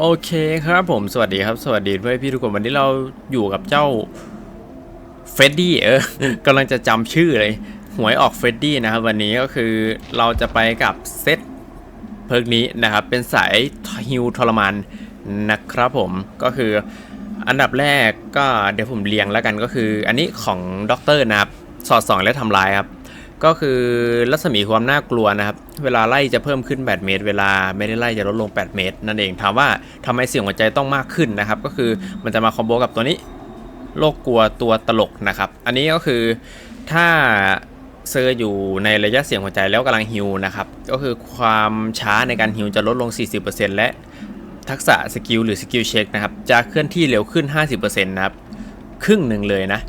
โอเคครับผมสวัสดีครับ สวัสดีเพื่อนพี่ทุกคนวันนี้เราอยู่กับเจ้าเฟรดดี้เออกำลังจะจำชื่อเลย หวยออกเฟรดดี้นะครับ วันนี้ก็คือเราจะไปกับเซตเพิร์กนี้นะครับ เป็นสายฮิวทรมานนะครับผมก็คืออันดับแรกก็เดี๋ยวผมเรียงแล้วกันก็คือ อันนี้ของด็อกเตอร์นะครับ สอดส่องและทำลายครับ ก็คือรัศมีความน่ากลัวนะครับ เวลาไล่จะเพิ่มขึ้น 8 เมตร เวลาไม่ได้ไล่จะลดลง 8 เมตร นั่นเองถามว่าทำไมเสียงหัวใจต้องมากขึ้นนะครับ ก็คือมันจะมาคอมโบกับตัวนี้โรคกลัวตัวตลกนะครับ อันนี้ก็คือถ้าเซอร์อยู่ในระยะเสียงหัวใจแล้วกำลังฮิวนะครับ ก็คือความช้าในการฮิวจะลดลง 40%และทักษะสกิลหรือสกิลเช็คนะครับ จะเคลื่อนที่เร็วขึ้น 50%นะครับ ครึ่งหนึ่งเลยนะ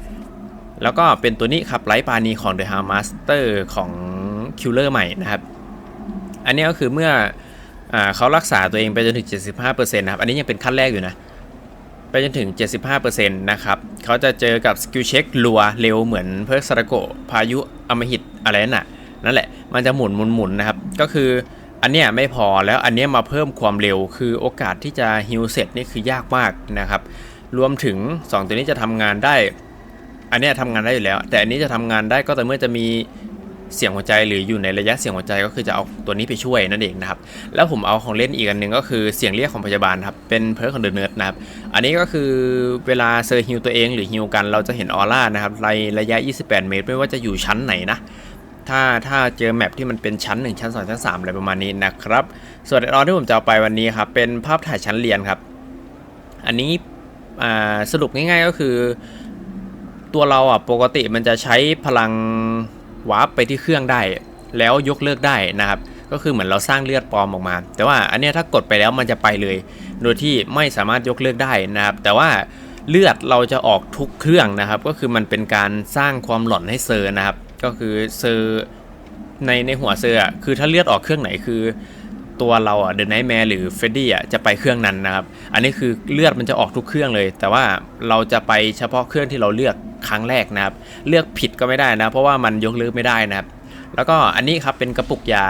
แล้วก็เป็นตัวนี้ครับไลท์ปานีของ The Hound Master ของคิลเลอร์ใหม่นะครับ อันนี้ก็คือเมื่ออเขารักษาตัวเองไปจนถึง 75%นะครับ อันนี้ยังเป็นขั้นแรกอยู่นะ ไปจนถึง 75%นะครับ เขาจะเจอกับสกิลเช็คลัวเร็วเหมือนเพิร์กซาโกพายุอมหิตอะไรนั่นน่ะนั่นแหละ มันจะหมุนหมุนหมุนนะครับ ก็คืออันเนี้ยไม่พอแล้วอันเนี้ยมาเพิ่มความเร็ว คือโอกาสที่จะฮิลเสร็จนี่คือยากมากนะครับ รวมถึง 2 ตัวนี้จะทำงานได้ อันนี้ยทำงานได้อยู่แล้ว แต่อันนี้จะทำงานได้ก็แต่เมื่อจะมีเสียงหัวใจหรืออยู่ในระยะเสียงหัวใจก็คือจะเอาตัวนี้ไปช่วยนั่นเองนะครับ แล้วผมเอาของเล่นอีกอันหนึ่งก็คือเสียงเรียกของพยาบาลครับ เป็นเพิร์ของเดอะเนิร์ดนะครับ อันนี้ก็คือเวลาเซอร์ฮิวตัวเองหรือฮิวกันเราจะเห็นออร่านะครับในระยะ 28 เมตร ไม่ว่าจะอยู่ชั้นไหนนะ ถ้าถ้าเจอแมปที่มันเป็นชั้น 1 ชั้น 2 ชั้น 3 อะไรประมาณนี้นะครับ ส่วนออนที่ผมจะเอาไปวันนี้ครับเป็นภาพถ่ายชั้นเรียนครับ อันนี้สรุปง่ายๆก็คือ ตัวเราอะปกติมันจะใช้พลังวาร์ปไปที่เครื่องได้ แล้วยกเลิกได้นะครับ ก็คือเหมือนเราสร้างเลือดปลอมออกมา แต่ว่าอันนี้ถ้ากดไปแล้วมันจะไปเลย โดยที่ไม่สามารถยกเลิกได้นะครับ แต่ว่าเลือดเราจะออกทุกเครื่องนะครับ ก็คือมันเป็นการสร้างความหลอนให้เซอร์นะครับ ก็คือเซอร์ในในหัวเซอร์คือถ้าเลือดออกเครื่องไหนคือตัวเราอะเดอะไนท์แมร์หรือเฟดดี้อะจะไปเครื่องนั้นนะครับ อันนี้คือเลือดมันจะออกทุกเครื่องเลย แต่ว่าเราจะไปเฉพาะเครื่องที่เราเลือก ครั้งแรกนะครับ เลือกผิดก็ไม่ได้นะ เพราะว่ามันยกเลิกไม่ได้นะครับ แล้วก็อันนี้ครับเป็นกระปุกยา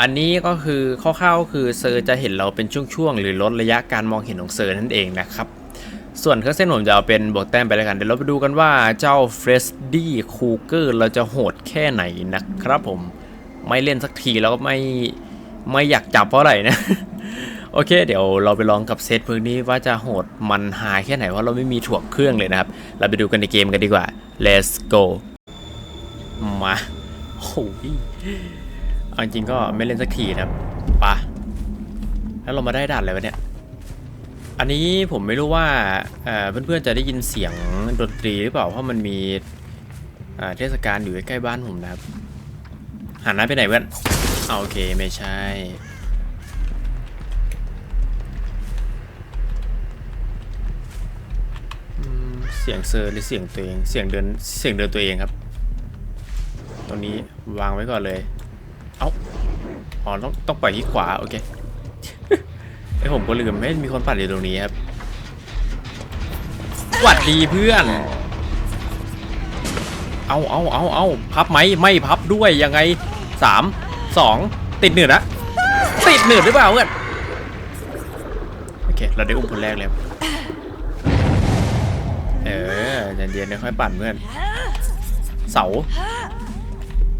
อันนี้ก็คือคร่าวๆคือเซอร์จะเห็นเราเป็นช่วงๆหรือลดระยะการมองเห็นของเซอร์นั่นเองนะครับ ส่วนเครื่องเส้นผมจะเอาเป็นบวกแต้มไปแล้วกัน เดี๋ยวเราไปดูกันว่าเจ้าเฟรสดี้คูเกอร์เราจะโหดแค่ไหนนะครับผมไม่เล่นสักทีแล้วก็ไม่ไม่อยากจับเพราะอะไรนะ โอเค เดี๋ยวเราไปลองกับเซตพวกนี้ว่าจะโหดมันหายแค่ไหนเพราะเราไม่มีถ่วงเครื่องเลยนะครับ เราไปดูกันในเกมกันดีกว่า let's go มาโอ้ยเอาจริงก็ไม่เล่นสักทีนะครับปะแล้วเรามาได้ด่านอะไรวะเนี่ย อันนี้ผมไม่รู้ว่าเอ่อเพื่อนๆจะได้ยินเสียงดนตรีหรือเปล่าเพราะมันมีเทศกาลอยู่ใกล้ๆบ้านผมนะครับหันหน้าไปไหนเพื่อนเอาโอเคไม่ใช่ สียงเซอร์หรือเสียงตัวเอง เสียงเดินเสียงเดินตัวเองครับ ตรงนี้วางไว้ก่อนเลย เอ้าอ๋อต้องต้องปล่อยที่ขวาโอเคไอผมก็ลืมไม่มีคนปัดอยู่ตรงนี้ครับหวัดดีเพื่อน เอาเอาเอาเอาพับไหมไม่พับด้วยยังไงสามสองติดหนืดนะติดหนืดหรือเปล่าเพื่อนโอเค เราได้อุ้มคนแรกเลย ใจเย็นๆค่อยปั่นเพื่อน เสา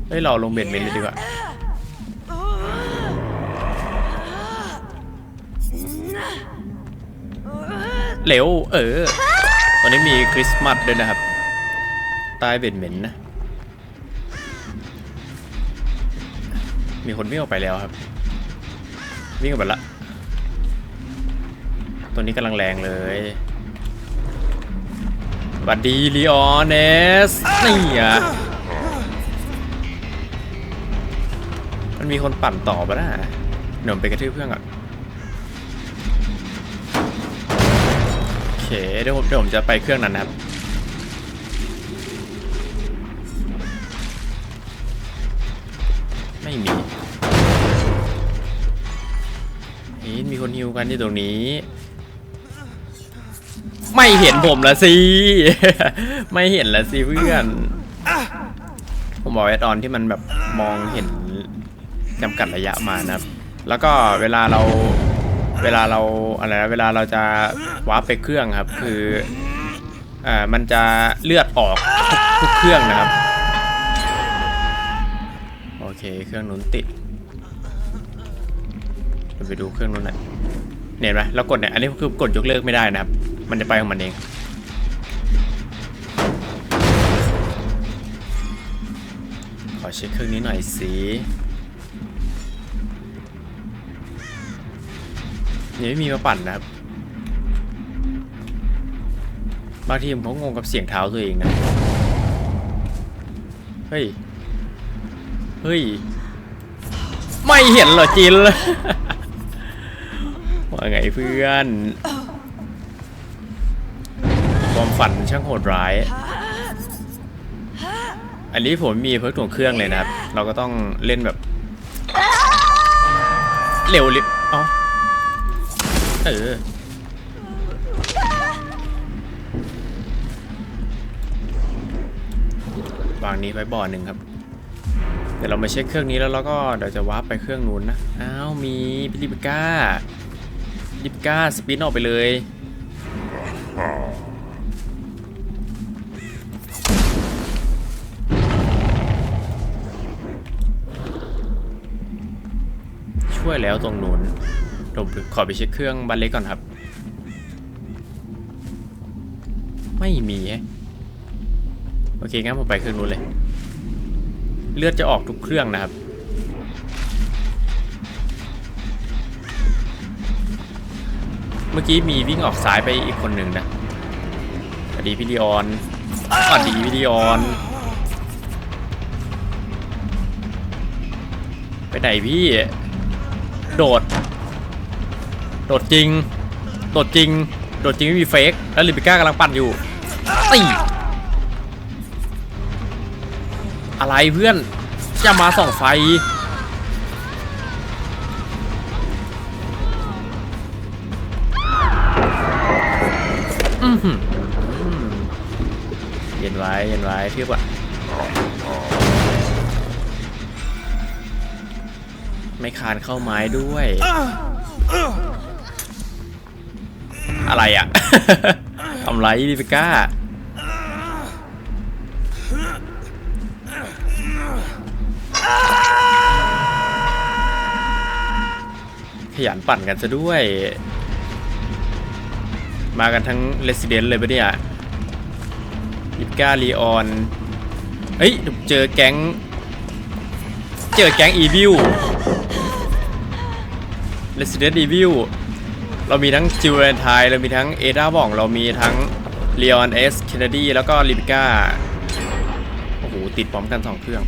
เฮ้ยเราลงเบนเมนเลยดีกว่าเร็วเออ ตอนนี้มีคริสต์มาสด้วยนะครับ ใต้เบนเหม็นนะ มีคนวิ่งออกไปแล้วครับ วิ่งออกไปละ ตัวนี้กำลังแรงเลย บัดดีลีออนเนสนี่อะมันมีคนปั่นต่อปะนะเดี๋ยวผมไปกระทืบเพื่อนก่อนโอเคเดี๋ยวผมเดี๋ยวผมจะไปเครื่องนั้นนะครับไม่มีนี่มีคนฮิวกันที่ตรงนี้ ไม่เห็นผมละสิ ไม่เห็นละสิเพื่อน ผมบอกแอดออนที่มันแบบมองเห็นจำกัดระยะมานะครับ แล้วก็เวลาเราเวลาเราอะไรนะเวลาเราจะวาร์ปไปเครื่องครับ คืออ่ามันจะเลือดออกทุกทุกเครื่องนะครับ โอเคเครื่องนู้นติดเราไปดูเครื่องนู้นหน่อยเนี่ยเห็นไหมเรากดเนี่ยอันนี้คือกดยกเลิกไม่ได้นะครับ มันจะไปของมันเอง ขอเช็คเครื่องนี้หน่อยสิยังไม่มีมาปั่นนะครับ บางทีผมก็งงกับเสียงเท้าตัวเองนะ เฮ้ย เฮ้ย ไม่เห็นเหรอจินว่าไงเพื่อน ความฝันช่างโหดร้าย อันนี้ผมมีเพิร์กถ่วงเครื่องเลยนะครับ เราก็ต้องเล่นแบบ เร็วลิบอ๋อเออวางนี้ไว้บ่อหนึ่งครับ เดี๋ยวเรามาเช็คเครื่องนี้แล้วเราก็เดี๋ยวจะวาร์ปไปเครื่องนู้นนะ อ้าวมีลิปก้าลิปก้าสปินออกไปเลย ช่วยแล้วตรงนู้นผมขอไปเช็คเครื่องบันเล็กก่อนครับ ไม่มีโอเคงั้นผมไปเครื่องนู้นเลย เลือดจะออกทุกเครื่องนะครับเมื่อกี้มีวิ่งออกซ้ายไปอีกคนหนึ่งนะสวัสดีพี่ลีออนสวัสดีพี่ลีออน ไปไหนพี่ โดด โดดจริง โดดจริง โดดจริงไม่มีเฟกแล้วลิปิก้ากำลังปั่นอยู่ตีอะไรเพื่อนจะมาส่องไฟ อือหือเย็นไว้ เย็นไว้เทียบอะ ไม่คานเข้าไม้ด้วย อะไรอะ ทำไรดิปิก้า ขยันปั่นกันซะด้วย มากันทั้งเรส i ิเดนเลยปะเนี่ยยิปก้าลีออน เฮ้ย เจอแก๊ง เจอแก๊งอีวิล Resident Evil เรามีทั้งจิวเรนไทเรามีทั้งเอดาบองเรามีทั้งเล o อนเอสเคนเนดีแล้วก็ลิบิก้าโอ้โห ติดพร้อมกันสองเครื่อง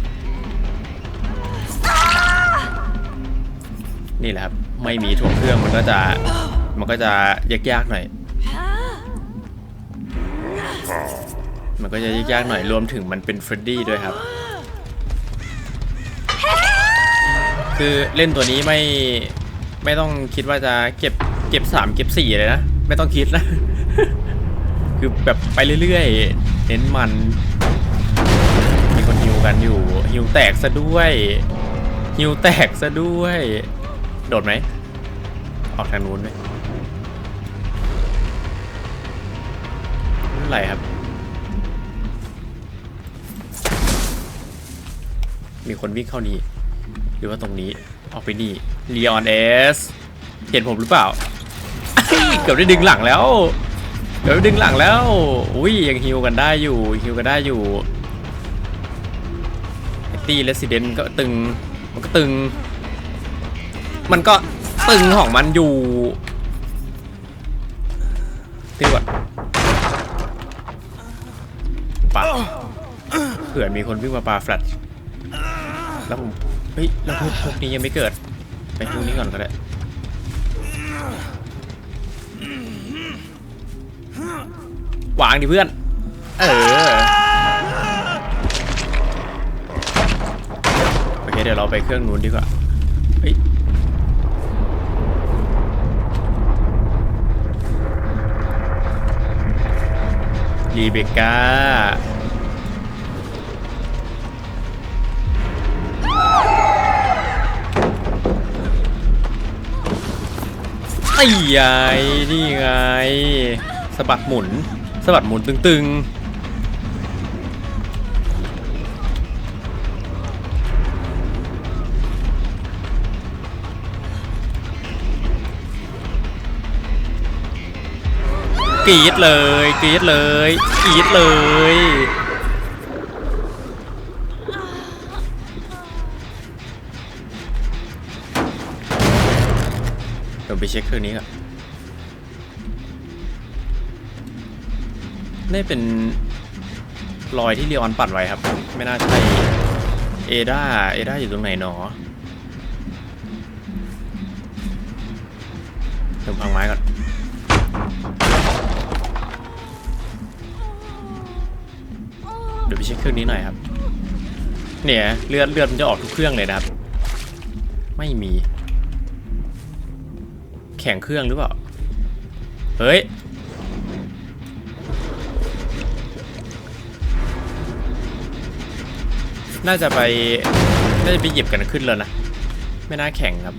นี่แหละครับ ไม่มีถ่วงเครื่องมันก็จะ มันก็จะยากๆหน่อย มันก็จะยากๆหน่อยรวมถึงมันเป็นเฟรดดี้ด้วยครับ คือเล่นตัวนี้ไม่ ไม่ต้องคิดว่าจะเก็บเก็บสามเก็บสี่เลยนะ ไม่ต้องคิดนะ คือแบบไปเรื่อยๆเน้นมัน มีคนฮิวกันอยู่ฮิวแตกซะด้วยฮิวแตกซะด้วย โดดไหม ออกทางนู้นไหมไม่เป็นไรครับ มีคนวิ่งเข้านี้ หรือว่าตรงนี้ ออกไปนี่ ล o อนเอสเห็นผมหรือเปล่า เกือบได้ดึงหลังแล้ว เกือบได้ดึงหลังแล้ว อุ้ยยังฮิวกันได้อยู่ฮิวกันได้อยู่ไอ้ตีเลส i เดนก็ตึง มันก็ตึง มันก็ตึงของมันอยู่ตีก่อนปะเผื่อมีคนวิ่งมาปาแฟลชแล้วผม เฮ้ยแล้วพวกนี้ยังไม่เกิด ไปพวกนี้ก่อนก็ได้วางดิเพื่อน เออ โอเค เดี๋ยวเราไปเครื่องนู้นดีกว่าเฮ้ยรีเบก้า นี่ไงนี่ไงสะบัดหมุนสะบัดหมุนตึงๆกรีดเลยกรีดเลยกรีดเลย ไปเช็คเครื่องนี้ก่อนนี่เป็นรอยที่เรียออนปัดไว้ครับ ไม่น่าใช่เอดาเอดาอยู่ตรงไหนหนอเดี๋ยวพังไม้ก่อนเดี๋ยวไปเช็คเครื่องนี้หน่อยครับ เนี่ยเลือดเลือดมันจะออกทุกเครื่องเลยนะครับ ไม่มี แข่งเครื่องหรือเปล่า เฮ้ย น่าจะไป น่าจะไปหยิบกันขึ้นแล้วนะ ไม่น่าแข่งครับ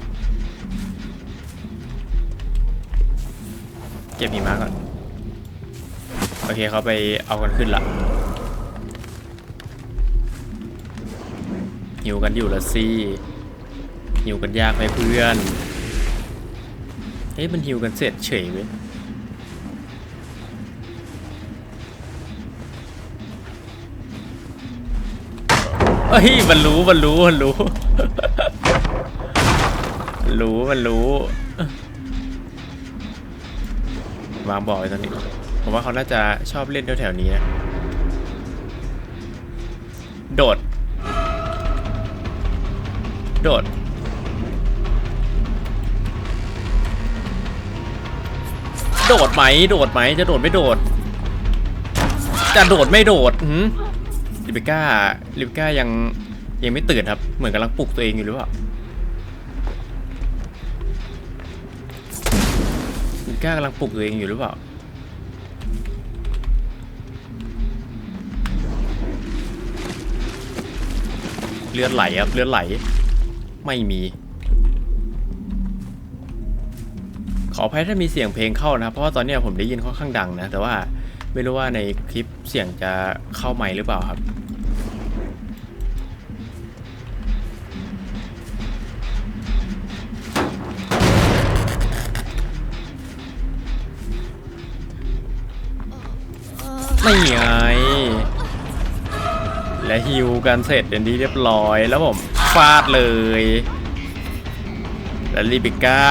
เก็บหิมะก่อน โอเคเขาไปเอากันขึ้นละหิวกันอยู่ละสิหิวกันยากไหมเพื่อน เฮ้ยมันฮิวกันเสร็จเฉยเว้ยเฮ้ยมันรู้มันรู้มันรู้มันรู้มันรู้วางบอกไว้ตอนนี้ ผมว่าเขาน่าจะชอบเล่นแถวๆนี้นะโดด โดด โดดไหมโดดไหมจะโดดไม่โดด จะโดดไม่โดดหืมลิบิก้าลิบิก้ายังยังไม่ตื่นครับ เหมือนกำลังปลุกตัวเองอยู่หรือเปล่าลิบิก้ากำลังปลุกตัวเองอยู่หรือเปล่าเลือดไหลครับเลือดไหล ไม่มี ออภัยถ้ามีเสียงเพลงเข้านะครับเพราะว่าตอนนี้ผมได้ยินค่อนข้างดังนะ แต่ว่าไม่รู้ว่าในคลิปเสียงจะเข้าไมค์หรือเปล่าครับ ไม่ไง และฮิวกันเสร็จเป็นที่เรียบร้อยแล้วผมฟาดเลย แล้วลิบิก้า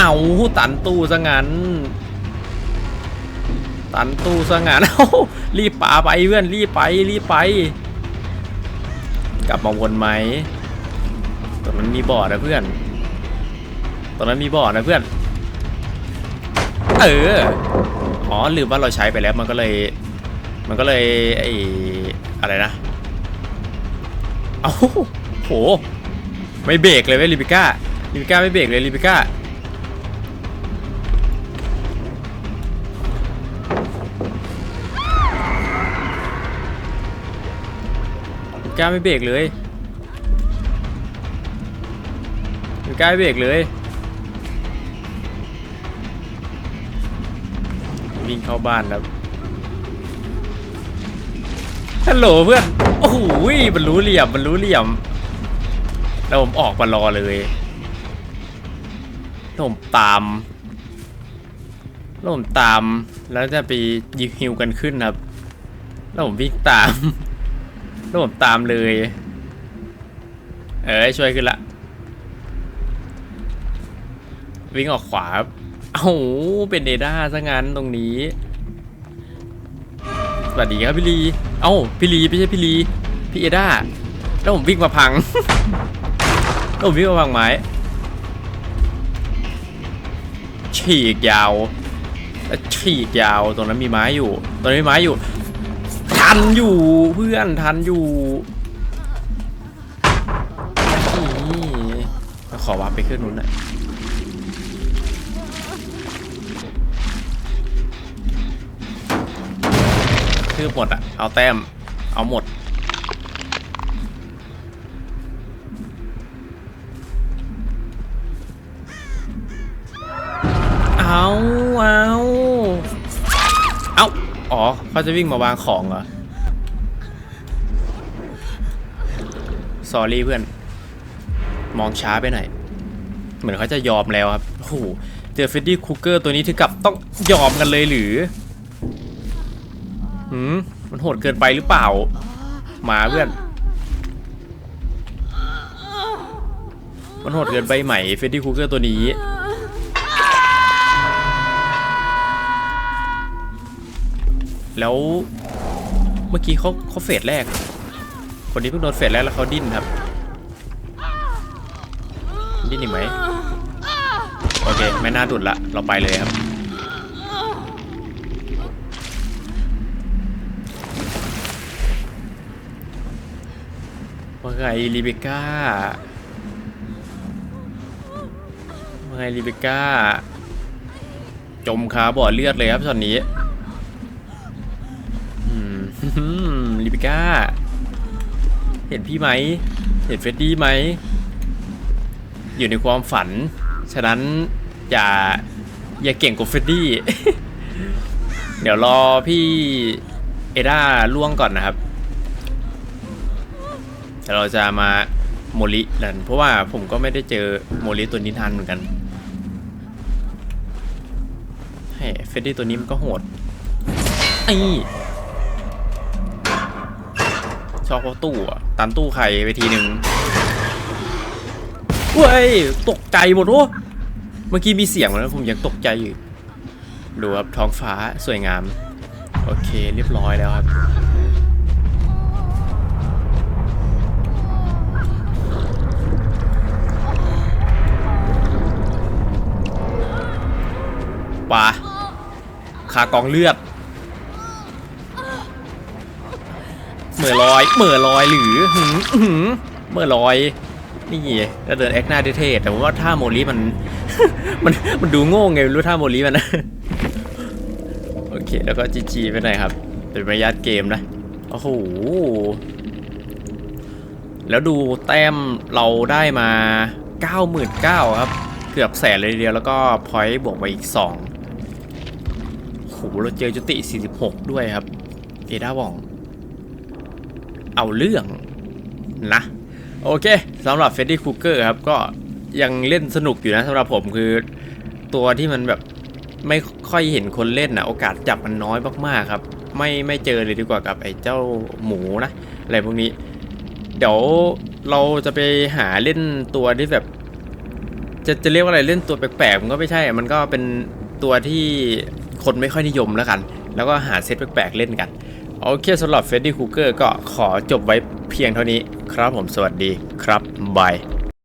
เอาตันตู้ซะงั้น ตันตู้ซะงั้นเอารีบปาไปเพื่อนรีบไปรีบไป กลับมาวนไหมตรงนั้นมีบ่อนะเพื่อนตรงนั้นมีบ่อนะเพื่อน เออ อ๋อลืมว่าเราใช้ไปแล้วมันก็เลย มันก็เลยไออะไรนะ เอาโห ไม่เบรกเลยเว้ยลิบิก้าลิบิก้าไม่เบรกเลยลิบิก้า ก้าไม่เบรกเลยลิบิก้าไม่เบรกเลยวิ่งเข้าบ้านแล้วฮัลโหลเพื่อนโอ้โหมันรู้เหลี่ยมมันรู้เหลี่ยม แล้วผมออกมารอเลยแล้วผมตามแล้วผมตามแล้วจะไปยิงฮิวกันขึ้นครับแล้วผมวิ่งตาม แล้วผมตามเลย เอ้ยช่วยขึ้นละ วิ่งออกขวาเอ้าเป็นเดด้าซะงั้นตรงนี้ สวัสดีครับพี่ลี เอ้าพี่ลีไม่ใช่พี่ลี พี่เอด้า แล้วผมวิ่งมาพัง แล้วผมวิ่งมาพังไม้ฉีกยาวแล้วฉีกยาวตรงนั้นมีไม้อยู่ตรงนั้มีไม้อยู่ ทันอยู่เพื่อนทันอยู่นี่ขอวาร์ปไปขึ้นนู้นหน่อยคือหมดอะเอาแต้ม เอาหมดเอาเอาเอาอ๋อเขาจะวิ่งมาวางของเหรอ สอรี่เพื่อน มองช้าไปหน่อย เหมือนเขาจะยอมแล้วครับ โอ้โห เจอเฟดดี้คูเกอร์ตัวนี้ถึงกับต้องยอมกันเลยหรือหืมมันโหดเกินไปหรือเปล่ามาเพื่อน มันโหดเกินไปไหมเฟดดี้คูเกอร์ตัวนี้แล้วเมื่อกี้เขาเขาเฟสแรก คนนี้เพิ่งโดนเฟสแรกแล้วเขาดิ้นครับ ดิ้นอีกไหมโอเค ไม่น่าดุดละ เราไปเลยครับว่าไงลีเบก้าว่าไงลีเบก้า จมขาบ่อเลือดเลยครับตอนนี้อืมลีเบก้า เห็นพี่ไหม เห็นเฟดดี้ไหม อยู่ในความฝัน ฉะนั้นอย่าอย่าเก่งกว่าเฟดดี้ เดี๋ยวรอพี่เอด้าล่วงก่อนนะครับเดี๋ยวเราจะมาโมลิกันเพราะว่าผมก็ไม่ได้เจอโมลิตัวนี้นานเหมือนกันเฮ้เฟดดี้ตัวนี้มันก็โหดไอ้ชอบเขาตู้อะ ตันตู้ใครไปทีหนึ่งเว้ยตกใจหมดวะเมื่อกี้มีเสียงแล้วผมยังตกใจอยู่ดูครับท้องฟ้าสวยงาม โอเคเรียบร้อยแล้วครับ ป่าคากองเลือด เหมื่อลอยเหมื่อลอยหรือหืมหือเหมื่อลอย นี่แล้วเดินแอคหน้าเท่ๆแต่ว่าท่าโมลีมัน มันมันดูโง่ไงไม่รู้ท่าโมลีมันนะโอเคแล้วก็จีจีไปหน่อยครับ เป็นระยะเกมนะโอ้โหแล้วดูแต้มเราได้มา 99,000ครับเกือบแสนเลยเดียวแล้วก็พอยต์บวกไปอีก2โอ้โหเราเจอจุติ 46 ด้วยครับ เอด้าบอง เอาเรื่องนะ โอเคสำหรับเฟดดี้คูเกอร์ครับ ก็ยังเล่นสนุกอยู่นะสำหรับผมคือตัวที่มันแบบไม่ค่อยเห็นคนเล่นนะโอกาสจับมันน้อยมากๆครับ ไม่ไม่เจอเลยดีกว่ากับไอ้เจ้าหมูนะ อะไรพวกนี้ เดี๋ยวเราจะไปหาเล่นตัวที่แบบ จะจะเรียกว่าอะไรเล่นตัวแปลกๆมันก็ไม่ใช่ มันก็เป็นตัวที่คนไม่ค่อยนิยมแล้วกัน แล้วก็หาเซตแปลกๆเล่นกัน โอเคสำหรับเฟดดี้คูเกอร์ก็ขอจบไว้เพียงเท่านี้ครับผมสวัสดีครับบาย